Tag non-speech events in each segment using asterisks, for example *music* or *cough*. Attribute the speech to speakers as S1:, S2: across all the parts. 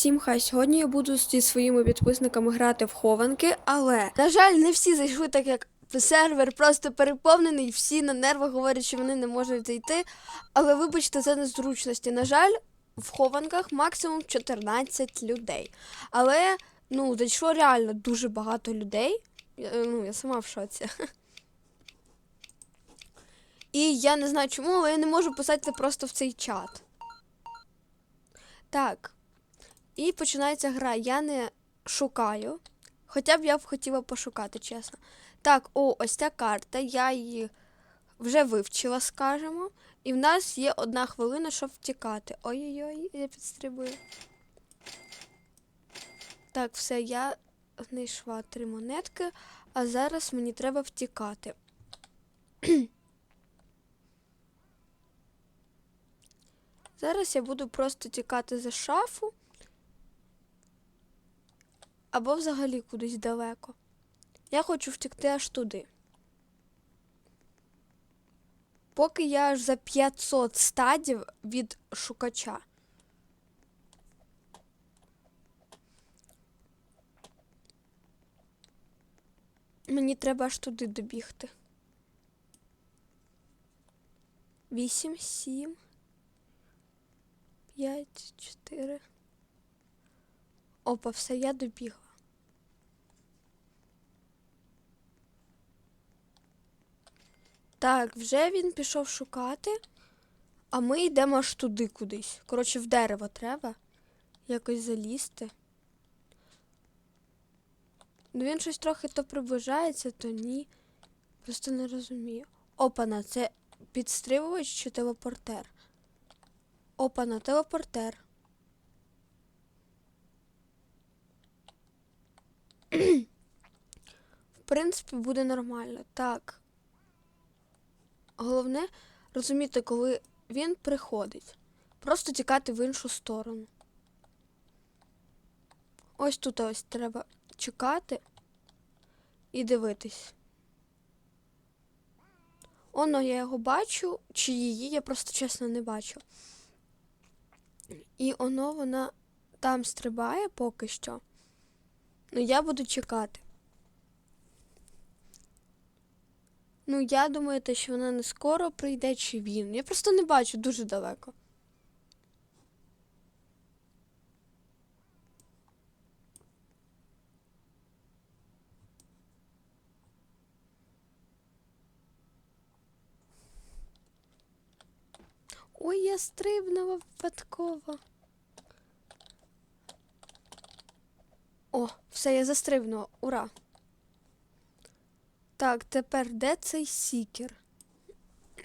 S1: всім хай. Сьогодні я буду зі своїми підписниками грати в хованки, але
S2: На жаль, не всі зайшли, так як сервер просто переповнений, всі на нервах говорять, що вони не можуть зайти. Але вибачте за незручності. На жаль, в хованках максимум 14 людей. Але ну, зайшло реально дуже багато людей. Я, ну, я сама в шоці. *laughs* І я не знаю чому, але я не можу писати це просто в цей чат. Так. І починається гра. Я не шукаю. Хоча б я б хотіла пошукати, чесно. Так, о, ось ця карта. Я її вже вивчила, скажемо. І в нас є одна хвилина, щоб втікати. Ой-ой-ой, я підстрибую. Так, все, я знайшла три монетки, а зараз мені треба втікати. Зараз я буду просто тікати за шафу. Або взагалі кудись далеко. Я хочу втекти аж туди. Поки я аж за 500 стадів від шукача. Мені треба аж туди добігти. Вісім, сім, п'ять, чотири. Опа, все, я добігла. Так, вже він пішов шукати, а ми йдемо аж туди кудись. Коротше, в дерево треба якось залізти. Ну він щось трохи то приближається, то ні. Просто не розумію. Опана, це підстрибувач чи телепортер? Опана, телепортер. В принципі, буде нормально. Так. Головне розуміти, коли він приходить. Просто тікати в іншу сторону. Ось тут ось треба чекати і дивитись. Оно, я його бачу, чи її, я просто чесно не бачу. І оно вона там стрибає поки що. Ну, я буду чекати. Ну, я думаю, те, що вона не скоро прийде, чи він. Я просто не бачу дуже далеко. Ой, я стрибнула випадково. О, все, я застрибнула. Ура! Так, тепер де цей сікер?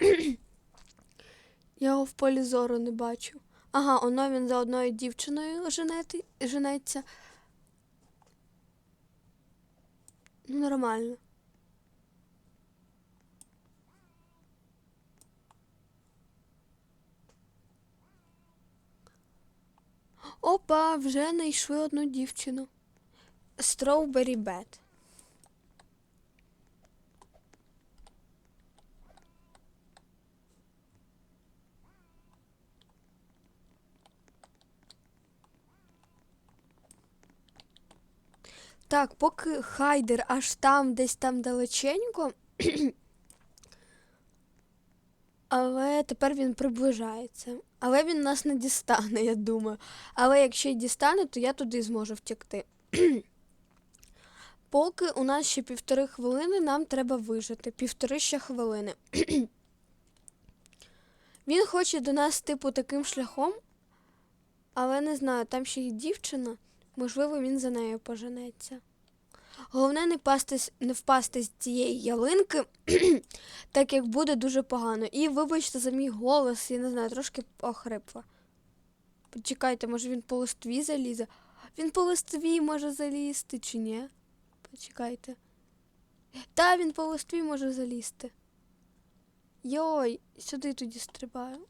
S2: *clears throat* Я його в полі зору не бачу. Ага, оно він за одною дівчиною женети, женеться. Ну, нормально. Опа, вже знайшли одну дівчину. Strawberry Bed. Так, поки хайдер аж там, десь там далеченько. *clears throat* Але тепер він приближається. Але він нас не дістане, я думаю. Але якщо й дістане, то я туди зможу втекти. *clears throat* Поки у нас ще півтори хвилини, нам треба вижити. Півтори ще хвилини. *clears throat* Він хоче до нас, типу, таким шляхом, але не знаю, там ще є дівчина. Можливо, він за нею поженеться. Головне не, пастись, не впасти з цієї ялинки, *clears throat* так як буде дуже погано. І вибачте за мій голос, я не знаю, трошки охрипла. Почекайте, може він по листві залізе. Він по листві може залізти чи ні? Почекайте. Та, він по листві може залізти. Йой, сюди тоді стрибаю.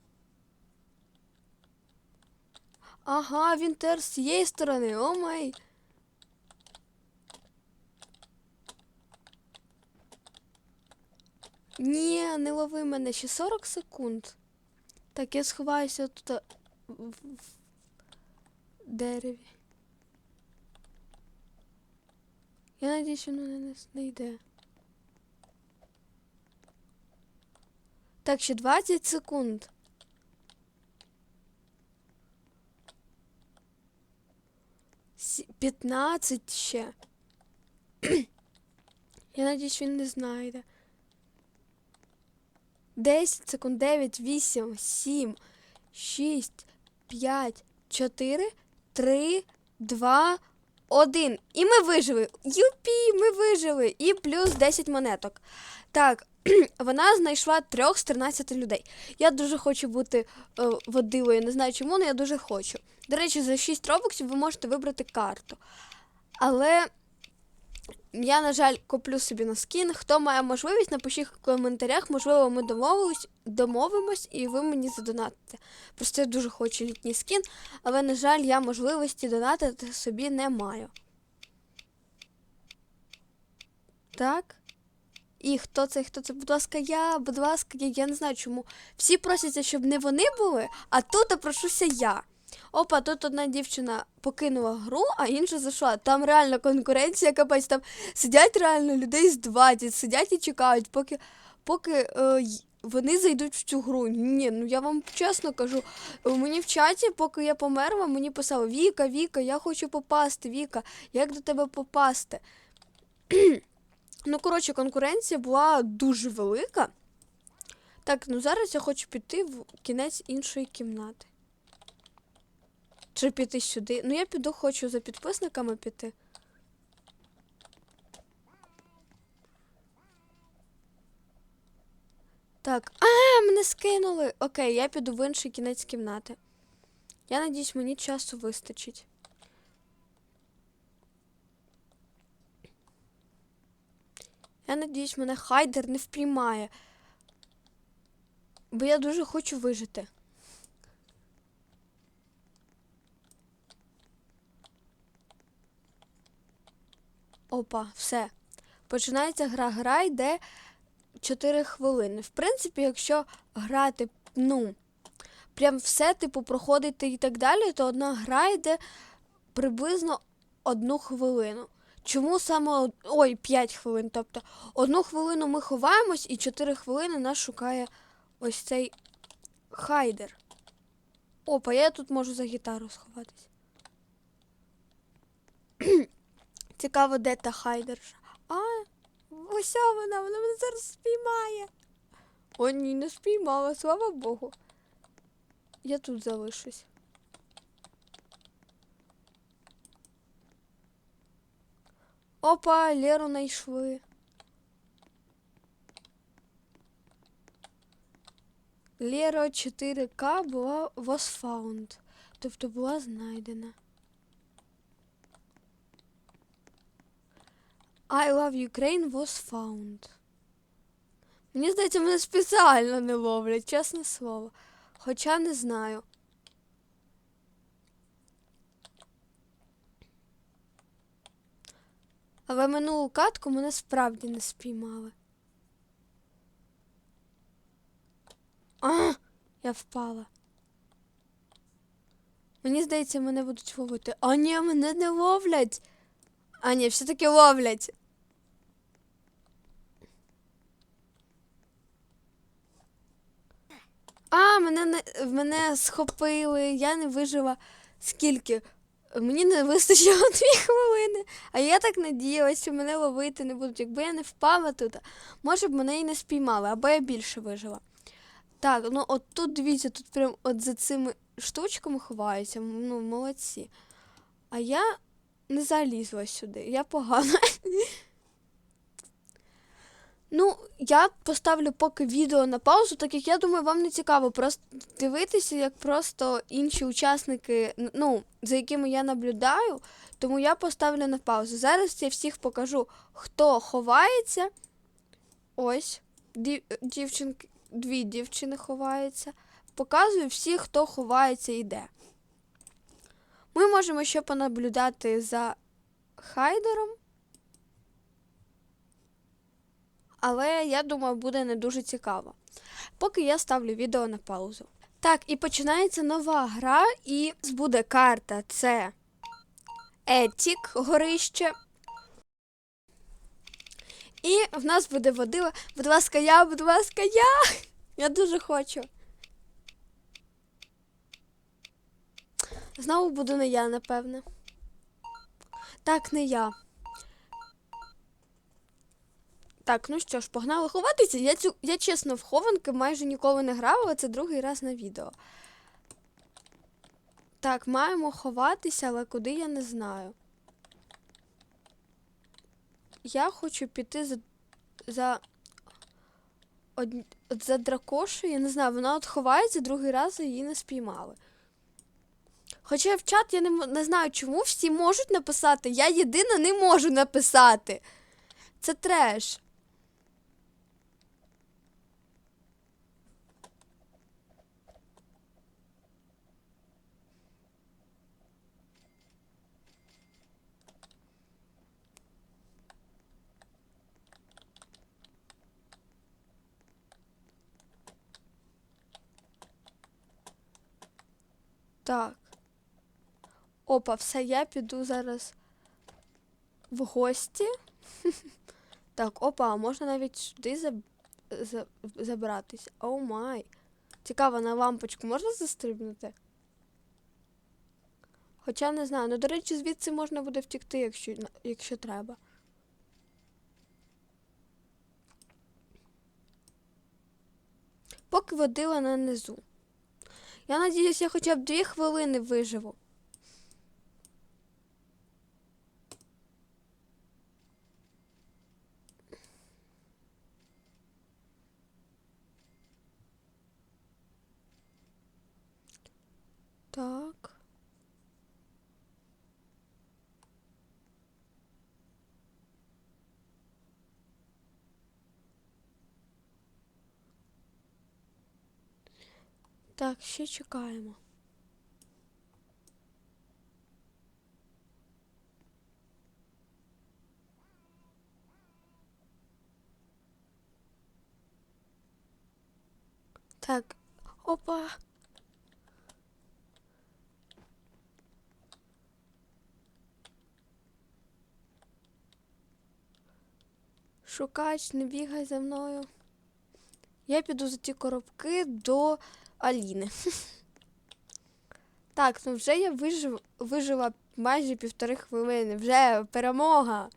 S2: Ага, він тер з цієї сторони, о май. Ні, не лови мене ще 40 секунд. Так, я сховаюся тут. в- дереві. Я надіюсь, воно не нас не йде. Так, ще 20 секунд. Сі- 15 ще. *clears throat* Я надіюсь, він не знайде. 10 секунд, 9, 8, 7, 6, 5, 4, 3, 2, 1. І ми вижили. Юпі, ми вижили. І плюс 10 монеток. Так, *clears throat* вона знайшла трьох з 13 людей. Я дуже хочу бути е, водилою. Не знаю чому, але я дуже хочу. До речі, за 6 робоксів ви можете вибрати карту. Але я, на жаль, куплю собі на скін. Хто має можливість, напишіть в коментарях. Можливо, ми домовились, домовимось і ви мені задонатите. Просто я дуже хочу літній скін, але, на жаль, я можливості донатити собі не маю. Так. І хто це? Хто це? Будь ласка, я, будь ласка, я, я не знаю чому. Всі просяться, щоб не вони були, а тут прошуся я. Опа, тут одна дівчина покинула гру, а інша зайшла. Там реально конкуренція капець, там сидять реально людей з 20, сидять і чекають, поки, поки е, вони зайдуть в цю гру. Ні, ну я вам чесно кажу, е, мені в чаті, поки я померла, мені писали Віка, Віка, я хочу попасти, Віка, як до тебе попасти? *clears throat* ну, коротше, конкуренція була дуже велика. Так, ну зараз я хочу піти в кінець іншої кімнати. Чи піти сюди? Ну, я піду, хочу за підписниками піти. Так, а, мене скинули. Окей, я піду в інший кінець кімнати. Я надіюсь, мені часу вистачить. Я надіюсь, мене хайдер не впіймає. Бо я дуже хочу вижити. Опа, все. Починається гра. Гра йде 4 хвилини. В принципі, якщо грати, ну, прям все, типу, проходити і так далі, то одна гра йде приблизно одну хвилину. Чому саме ой, 5 хвилин. Тобто одну хвилину ми ховаємось, і 4 хвилини нас шукає ось цей хайдер. Опа, я тут можу за гітару сховатись. Цікаво, де та хайдерша. А, ось вона, вона мене зараз спіймає. О, ні, не спіймала, слава Богу. Я тут залишусь. Опа, Леру знайшли. Лера 4К була was found. Тобто була знайдена. I love Ukraine was found. Мені здається, мене спеціально не ловлять, чесне слово. Хоча не знаю. Але минулу катку мене справді не спіймали. А, я впала. Мені здається, мене будуть ловити. А ні, мене не ловлять. А ні, все-таки ловлять. А, мене не мене схопили, я не вижила скільки. Мені не вистачило *laughs* дві хвилини. А я так надіялася, що мене ловити не будуть. Якби я не впала тут, може б мене і не спіймали, або я більше вижила. Так, ну от тут дивіться, тут прям от за цими штучками ховаються. Ну, молодці. А я не залізла сюди. Я погана. *laughs* Ну, я поставлю поки відео на паузу, так як я думаю, вам не цікаво просто дивитися, як просто інші учасники, ну, за якими я наблюдаю, тому я поставлю на паузу. Зараз я всіх покажу, хто ховається. Ось, дів, дівчинки, дві дівчини ховаються. Показую всіх, хто ховається і де. Ми можемо ще понаблюдати за Хайдером. Але я думаю, буде не дуже цікаво. Поки я ставлю відео на паузу. Так, і починається нова гра, і буде карта. Це Етік, горище. І в нас буде водила. Будь ласка, я, будь ласка, я. Я дуже хочу. Знову буду не я, напевне. Так, не я. Так, ну що ж, погнали ховатися. Я, цю, я чесно в хованки майже ніколи не грала, але це другий раз на відео. Так, маємо ховатися, але куди я не знаю. Я хочу піти за. за. Од, за дракошею, я не знаю, вона от ховається другий раз і її не спіймали. Хоча в чат я не, не знаю, чому всі можуть написати. Я єдина не можу написати. Це треш. Так. Опа, все, я піду зараз в гості. *laughs* Так, опа, можна навіть сюди заб... за... забратись. Оу май. Цікаво, на лампочку можна застрибнути? Хоча не знаю. Ну, до речі, звідси можна буде втікти, якщо, якщо треба. Поки водила на низу. Я надіюсь, я хоча б дві хвилини виживу. Так. Так, ще чекаємо. Так, опа. Шукач, не бігай за мною. Я піду за ті коробки до Аліни. *laughs* Так, ну вже я вижив, вижила майже півтори хвилини. Вже перемога.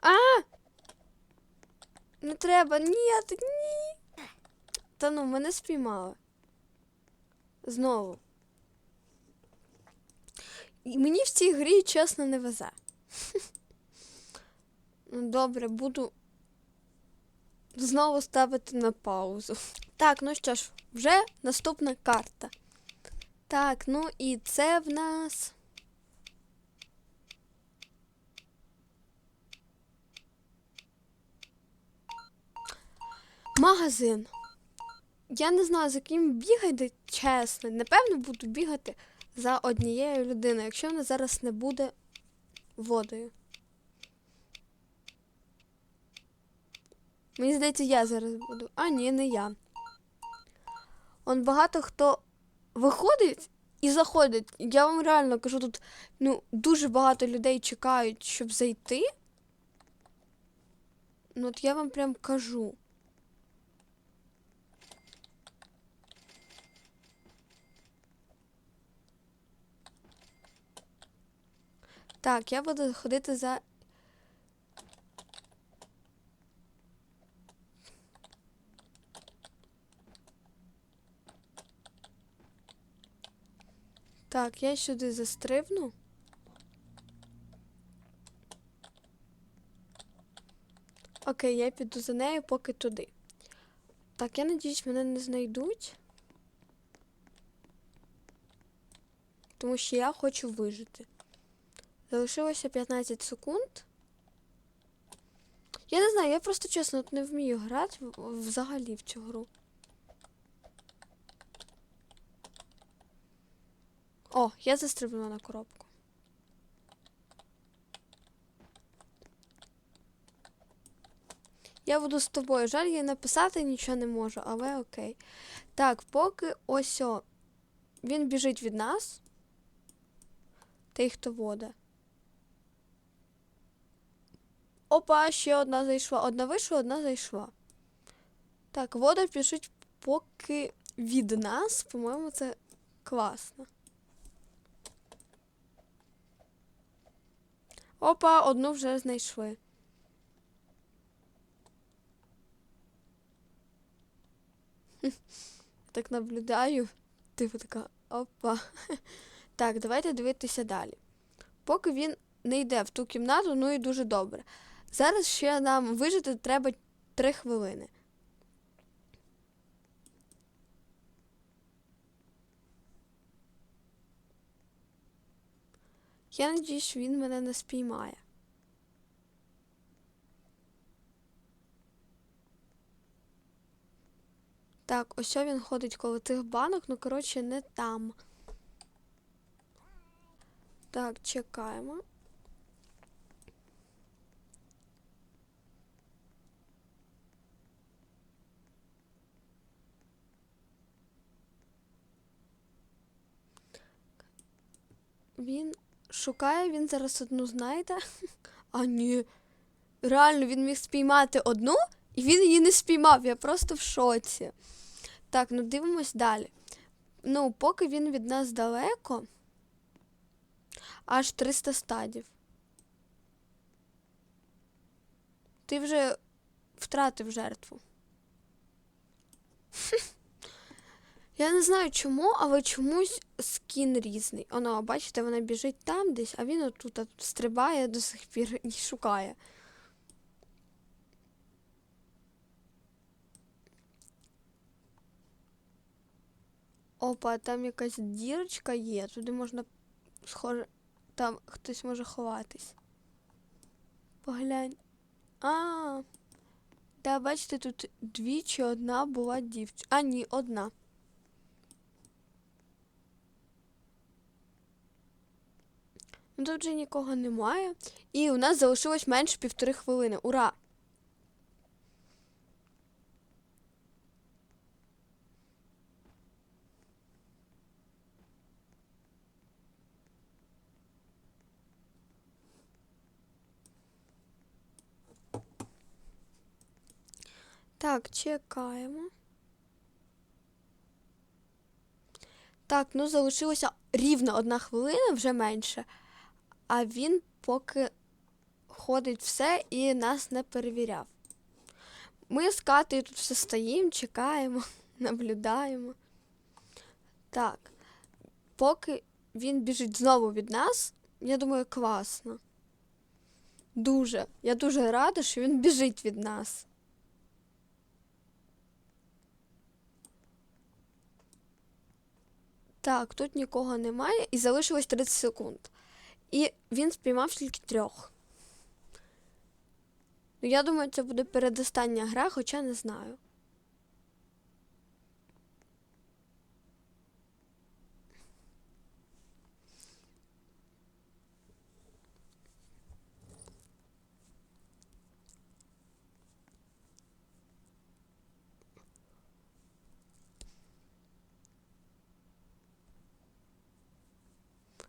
S2: А! Не треба, ні, ні. Та ну, мене спіймали. Знову. І мені в цій грі, чесно, не везе. *laughs* Ну, добре, буду знову ставити на паузу. *laughs* Так, ну що ж, вже наступна карта. Так, ну і це в нас. Магазин. Я не знаю, за ким бігати, чесно. Напевно, буду бігати за однією людиною, якщо вона зараз не буде водою. Мені здається, я зараз буду. А, ні, не я. Он багато хто виходить і заходить. Я вам реально кажу, тут ну, дуже багато людей чекають, щоб зайти. Ну, от я вам прям кажу. Так, я буду ходити за Так, я сюди застрибну. Окей, я піду за нею поки туди. Так, я надіюсь, мене не знайдуть. Тому що я хочу вижити. Залишилося 15 секунд. Я не знаю, я просто чесно не вмію грати взагалі в цю гру. О, я застрибнула на коробку. Я буду з тобою. Жаль, я написати нічого не можу, але окей. Так, поки ось о, він біжить від нас. Той, хто вода. Опа, ще одна зайшла. Одна вийшла, одна зайшла. Так, вода біжить поки від нас. По-моєму, це класно. Опа, одну вже знайшли. *laughs* Так наблюдаю. Типу така, опа. *laughs* Так, давайте дивитися далі. Поки він не йде в ту кімнату, ну і дуже добре. Зараз ще нам вижити треба 3 хвилини. Я надіюсь, що він мене не спіймає. Так, ось він ходить коло тих банок, ну коротше, не там. Так, чекаємо. Він шукає, він зараз одну знайде. А ні. Реально, він міг спіймати одну, і він її не спіймав. Я просто в шоці. Так, ну дивимось далі. Ну, поки він від нас далеко, аж 300 стадів. Ти вже втратив жертву. Я не знаю чому, але чомусь скін різний. Оно, бачите, вона біжить там десь, а він отут от стрибає до сих пір і шукає. Опа, там якась дірочка є, туди можна схоже. Там хтось може ховатись. Поглянь. А. Да, бачите, тут двічі одна була дівчина. А, ні, одна. Ну тут вже нікого немає. І у нас залишилось менше півтори хвилини. Ура! Так, чекаємо. Так, ну залишилося рівно одна хвилина, вже менше. А він поки ходить все і нас не перевіряв. Ми з Катею тут все стоїмо, чекаємо, *laughs* наблюдаємо. Так, поки він біжить знову від нас, я думаю, класно. Дуже. Я дуже рада, що він біжить від нас. Так, тут нікого немає і залишилось 30 секунд. І він спіймав тільки трьох. Ну, я думаю, це буде передостання гра, хоча не знаю.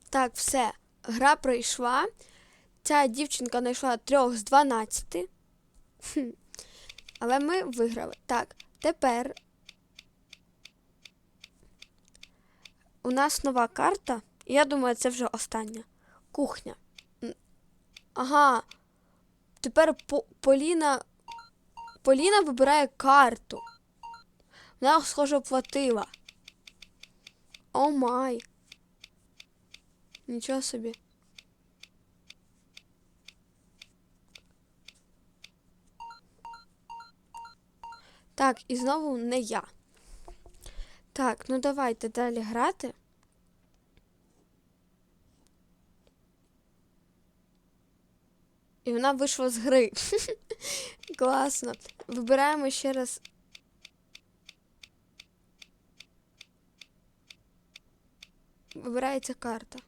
S2: Так, все. Гра пройшла. Ця дівчинка знайшла трьох з 12. Хм. Але ми виграли. Так, тепер у нас нова карта. Я думаю, це вже остання. Кухня. Ага. Тепер По- Поліна. Поліна вибирає карту. Вона, схоже, оплатила. О май. Нічого собі. Так, і знову не я. Так, ну давайте далі грати. І вона вийшла з гри. *laughs* Класно. Вибираємо ще раз. Вибирається карта.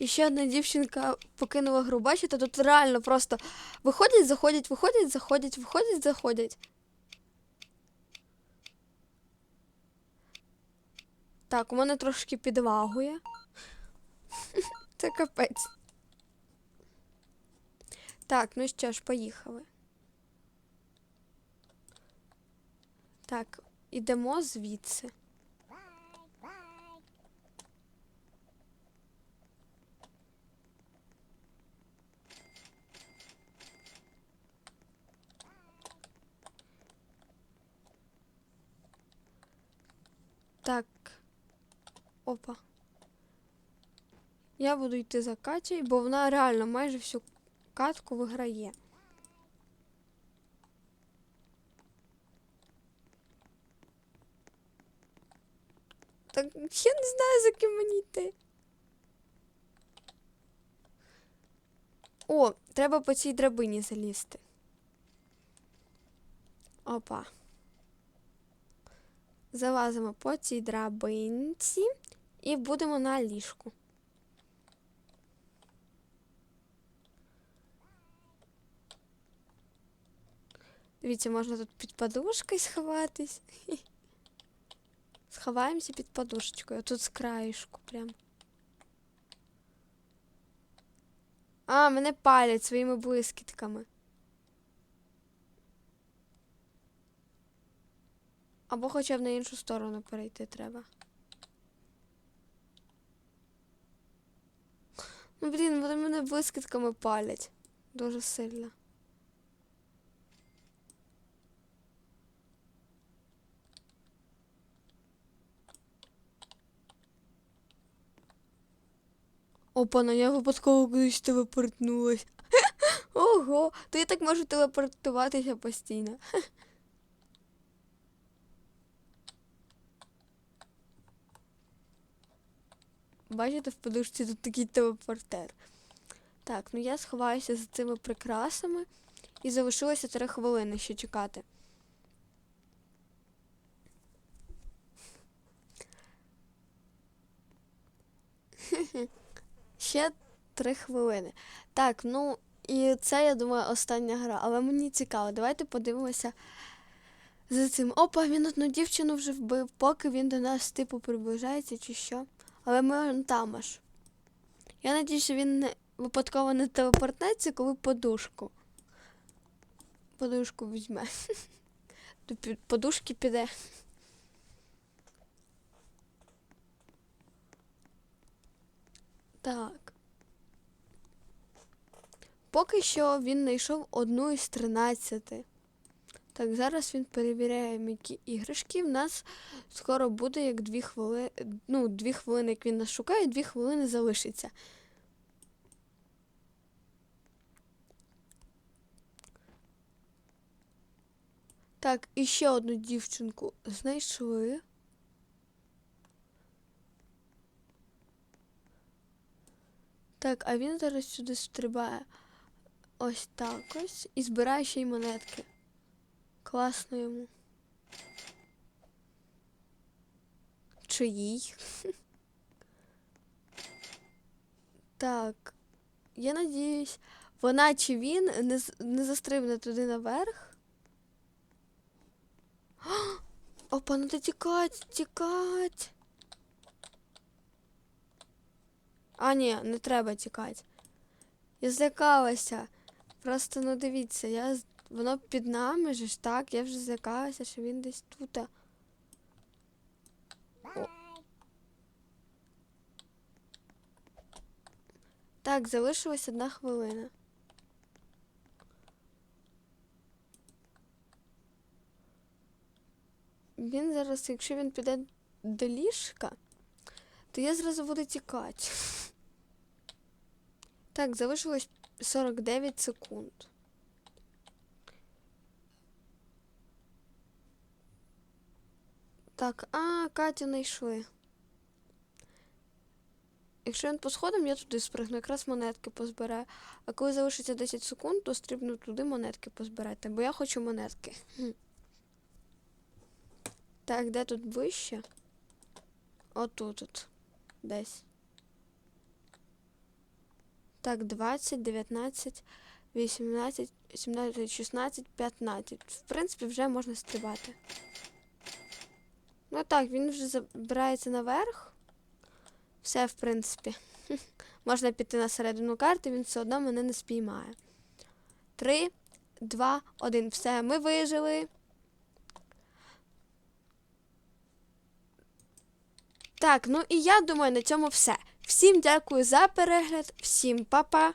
S2: І ще одна дівчинка покинула гру. Бачите, тут реально просто виходять, заходять, виходять, заходять, виходять, заходять. Так, у мене трошки підлагує. *laughs* Це капець. Так, ну що ж, поїхали. Так, ідемо звідси. Так. Опа. Я буду йти за Катєю, бо вона реально майже всю катку виграє. Так я не знаю, за ким мені йти. О, треба по цій драбині залізти. Опа. Залазимо по цій драбинці і будемо на ліжку. Дивіться, можна тут під подушкою сховатись. Сховаємося під подушечкою. Тут з краєшку прям. А, мене палять своїми блискітками. Або хоча б на іншу сторону перейти треба. Ну, блін, вони мене блискітками палять. Дуже сильно. Опа, я випадково кудись телепортнулась. *laughs* Ого, то я так можу телепортуватися постійно. *laughs* Бачите, в подушці тут такий телепортер. Так, ну я сховаюся за цими прикрасами і залишилося три хвилини ще чекати. *laughs* Ще три хвилини. Так, ну і це, я думаю, остання гра. Але мені цікаво. Давайте подивимося за цим. Опа, він одну дівчину вже вбив, поки він до нас, типу, приближається чи що. Але ми там аж. Я надію, що він випадково не телепортнеться, коли подушку. Подушку візьме. *laughs* До подушки піде. Так. Поки що він знайшов одну із 13. Так, зараз він перевіряє, які іграшки. В нас скоро буде як дві хвилини. Ну, дві хвилини, як він нас шукає, дві хвилини залишиться. Так, і ще одну дівчинку знайшли. Так, а він зараз сюди стрибає ось так ось і збирає ще й монетки. Класно йому. Чиїй? *laughs* Так. Я надіюсь, вона чи він не, не застрибне туди наверх. *gasps* Опа, ну тікать, тікать. А, ні, не треба тікати. Я злякалася. Просто ну дивіться, я воно під нами же ж так, я вже злякалася, що він десь тут. Так, залишилась одна хвилина. Він зараз, якщо він піде до ліжка, то я зразу буду тікати. Так, залишилось 49 секунд. Так, а, Катю знайшли. Якщо він по сходам, я туди спригну, якраз монетки позбираю. А коли залишиться 10 секунд, то стрибну туди монетки позбирати, бо я хочу монетки. Так, де тут вище? Отут от. Десь. Так, 20, 19, 18, 17, 16, 15. В принципі, вже можна стрибати. Ну так, він вже забирається наверх. Все, в принципі. *laughs* Можна піти на середину карти, він все одно мене не спіймає. Три, два, один. Все, ми вижили. Так, ну і я думаю, на цьому все. Всім дякую за перегляд, всім па-па.